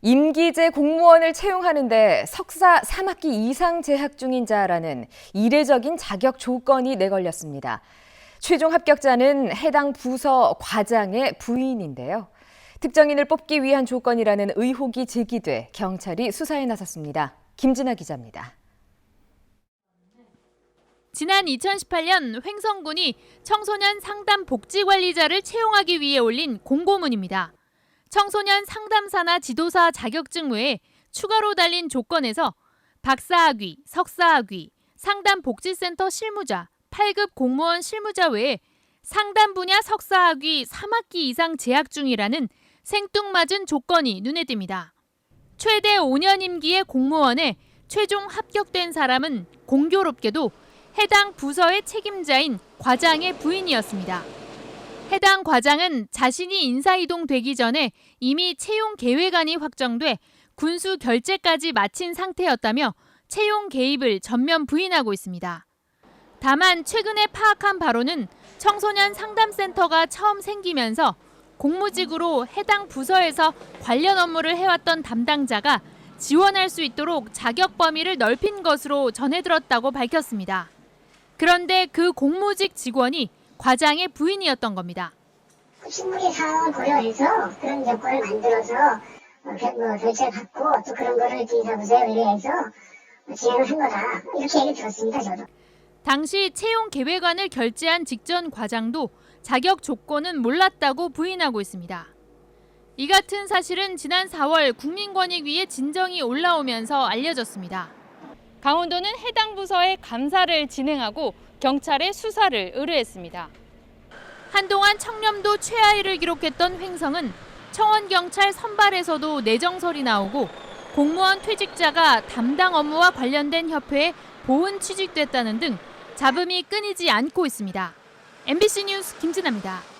임기제 공무원을 채용하는데 석사 3학기 이상 재학 중인 자라는 이례적인 자격 조건이 내걸렸습니다. 최종 합격자는 해당 부서 과장의 부인인데요. 특정인을 뽑기 위한 조건이라는 의혹이 제기돼 경찰이 수사에 나섰습니다. 김진아 기자입니다. 지난 2018년 횡성군이 청소년 상담 복지 관리자를 채용하기 위해 올린 공고문입니다. 청소년 상담사나 지도사 자격증 외에 추가로 달린 조건에서 박사학위, 석사학위, 상담복지센터 실무자, 8급 공무원 실무자 외에 상담 분야 석사학위 3학기 이상 재학 중이라는 생뚱맞은 조건이 눈에 띕니다. 최대 5년 임기의 공무원에 최종 합격된 사람은 공교롭게도 해당 부서의 책임자인 과장의 부인이었습니다. 해당 과장은 자신이 인사이동 되기 전에 이미 채용 계획안이 확정돼 군수 결재까지 마친 상태였다며 채용 개입을 전면 부인하고 있습니다. 다만 최근에 파악한 바로는 청소년 상담센터가 처음 생기면서 공무직으로 해당 부서에서 관련 업무를 해왔던 담당자가 지원할 수 있도록 자격 범위를 넓힌 것으로 전해 들었다고 밝혔습니다. 그런데 그 공무직 직원이 과장의 부인이었던 겁니다. 식물이 상황을 고려해서 그런 여건을 만들어서 어, 겨- 뭐 결제를 받고 또 그런 거를 기사부서에 의뢰해서 진행을 한 거다 이렇게 얘기 들었습니다 저도. 당시 채용 계획안을 결제한 직전 과장도 자격 조건은 몰랐다고 부인하고 있습니다. 이 같은 사실은 지난 4월 국민권익위에 진정이 올라오면서 알려졌습니다. 강원도는 해당 부서에 감사를 진행하고 경찰에 수사를 의뢰했습니다. 한동안 청렴도 최하위를 기록했던 횡성은 청원경찰 선발에서도 내정설이 나오고 공무원 퇴직자가 담당 업무와 관련된 협회에 보훈 취직됐다는 등 잡음이 끊이지 않고 있습니다. MBC 뉴스 김진아입니다.